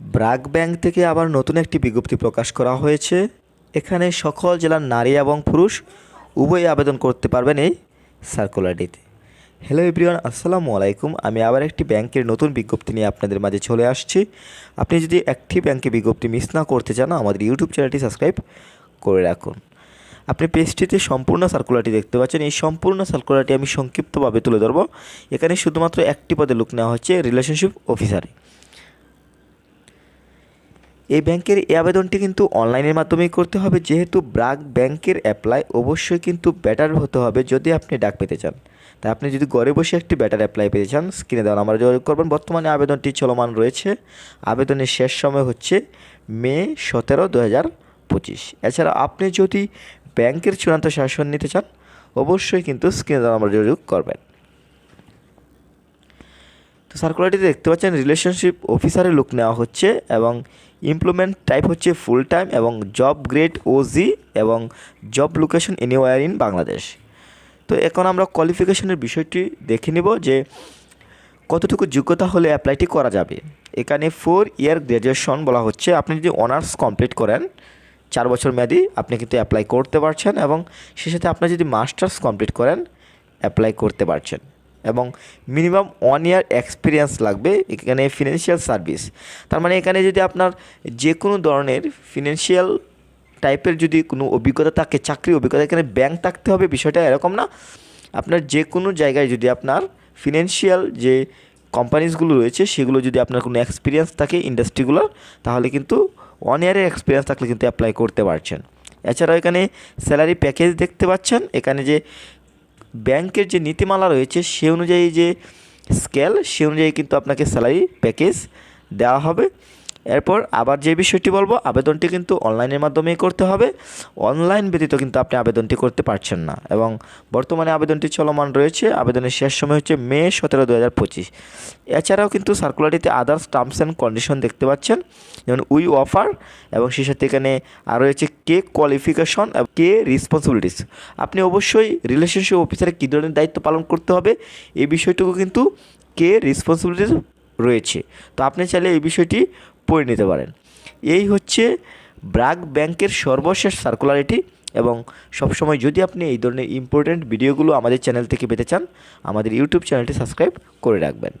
BRAC bank থেকে আবার নতুন একটি বিজ্ঞপ্তি প্রকাশ করা হয়েছে। এখানে সকল জেলার নারী এবং পুরুষ উভয়ই আবেদন করতে পারবেন এই সার্কুলারটিতে হ্যালো এভরিওয়ান আসসালামু আলাইকুম। আমি আবার একটি ব্যাংকের নতুন বিজ্ঞপ্তি নিয়ে আপনাদের মাঝে চলে আসছি। আপনি যদি একটি ব্যাংকে বিজ্ঞপ্তি মিস না করতে চান, আমাদের ইউটিউব চ্যানেলটি সাবস্ক্রাইব করে রাখুন। আপনি পেজটিতে সম্পূর্ণ সার্কুলারটি দেখতে পাচ্ছেন। এই সম্পূর্ণ সার্কুলারটি আমি সংক্ষিপ্তভাবে তুলে ধরবো। এখানে শুধুমাত্র একটি পদে লুক নেওয়া হচ্ছে রিলেশনশিপ অফিসারে এই ব্যাংকের এই আবেদনটি কিন্তু অনলাইনের মাধ্যমেই করতে হবে। যেহেতু ব্রাক ব্যাংকের অ্যাপ্লাই অবশ্যই কিন্তু ব্যাটার হতে হবে যদি আপনি ডাক পেতে চান। তাই আপনি যদি ঘরে বসে একটি ব্যাটার অ্যাপ্লাই পেতে চান স্ক্রিনে দেওয়া আমরা যোগাযোগ করবেন। বর্তমানে আবেদনটি চলমান রয়েছে। আবেদনের শেষ সময় হচ্ছে মে সতেরো দু পঁচিশ। এছাড়া আপনি যদি ব্যাংকের চূড়ান্ত শাসন নিতে চান, অবশ্যই কিন্তু স্ক্রিনে দেওয়া আমরা যোগাযোগ করবেন। তো সার্কুলারটিতে দেখতে পাচ্ছেন রিলেশনশিপ অফিসারের লুক নেওয়া হচ্ছে এবং ইমপ্লয়মেন্ট টাইপ হচ্ছে ফুল টাইম এবং জব গ্রেড ওজি এবং job location anywhere in Bangladesh তো এখন আমরা কোয়ালিফিকেশনের বিষয়টি দেখে নিব যে কতটুকু যোগ্যতা হলে অ্যাপ্লাইটি করা যাবে। এখানে ফোর ইয়ার গ্র্যাজুয়েশন বলা হচ্ছে। আপনি যদি অনার্স কমপ্লিট করেন, চার বছর মেয়াদি, আপনি কিন্তু অ্যাপ্লাই করতে পারছেন এবং সে সাথে আপনি যদি মাস্টার্স কমপ্লিট করেন অ্যাপ্লাই করতে পারছেন। এবং মিনিমাম ওয়ান ইয়ার এক্সপিরিয়েন্স লাগবে এখানে ফিনান্সিয়াল সার্ভিস তার মানে এখানে যদি আপনার যে কোনো ধরনের ফিনান্সিয়াল টাইপের যদি কোনো অভিজ্ঞতা থাকে চাকরি অভিজ্ঞতা, এখানে ব্যাংক থাকতে হবে, বিষয়টা এরকম না। আপনার যে কোনো জায়গায় যদি আপনার ফিনান্সিয়াল যে কোম্পানিজগুলো রয়েছে, সেগুলো যদি আপনার কোনো এক্সপিরিয়েন্স থাকে ইন্ডাস্ট্রিগুলোর তাহলে কিন্তু ওয়ান ইয়ারের এক্সপিরিয়েন্স থাকলে কিন্তু অ্যাপ্লাই করতে পারছেন। এছাড়াও এখানে স্যালারি প্যাকেজ দেখতে পাচ্ছেন। এখানে যে ব্যাংকের যে নীতিমালা রয়েছে সে অনুযায়ী যে স্কেল, সে অনুযায়ী কিন্তু আপনাকে স্যালারি প্যাকেজ দেওয়া হবে। এরপর আবার যে বিষয়টি বলব, আবেদনটি কিন্তু অনলাইনের মাধ্যমেই করতে হবে। অনলাইন ব্যতীত কিন্তু আপনি আবেদনটি করতে পারছেন না এবং বর্তমানে আবেদনটি চলমান রয়েছে। আবেদনের শেষ সময় হচ্ছে মে সতেরো দু হাজার পঁচিশ। এছাড়াও কিন্তু সার্কুলারটিতে আদার্স টার্মস অ্যান্ড কন্ডিশন দেখতে পাচ্ছেন, যেমন উই অফার এবং সেই সাথে এখানে আরও রয়েছে কে কোয়ালিফিকেশন এবং কে রেসপন্সিবিলিটিস। আপনি অবশ্যই রিলেশনশিপ অফিসারে কী ধরনের দায়িত্ব পালন করতে হবে, এই বিষয়টুকু কিন্তু কে রেসপন্সিবিলিটিস রয়েছে। তো আপনি চাইলে এই বিষয়টি পড়ে নিতে পারেন। এই হচ্ছে ব্রাক ব্যাংকের সর্বশেষ সার্কুলারিটি এবং সবসময় যদি আপনি এই ধরনের ইম্পর্ট্যান্ট ভিডিওগুলো আমাদের চ্যানেল থেকে পেতে চান, আমাদের ইউটিউব চ্যানেলটি সাবস্ক্রাইব করে রাখবেন।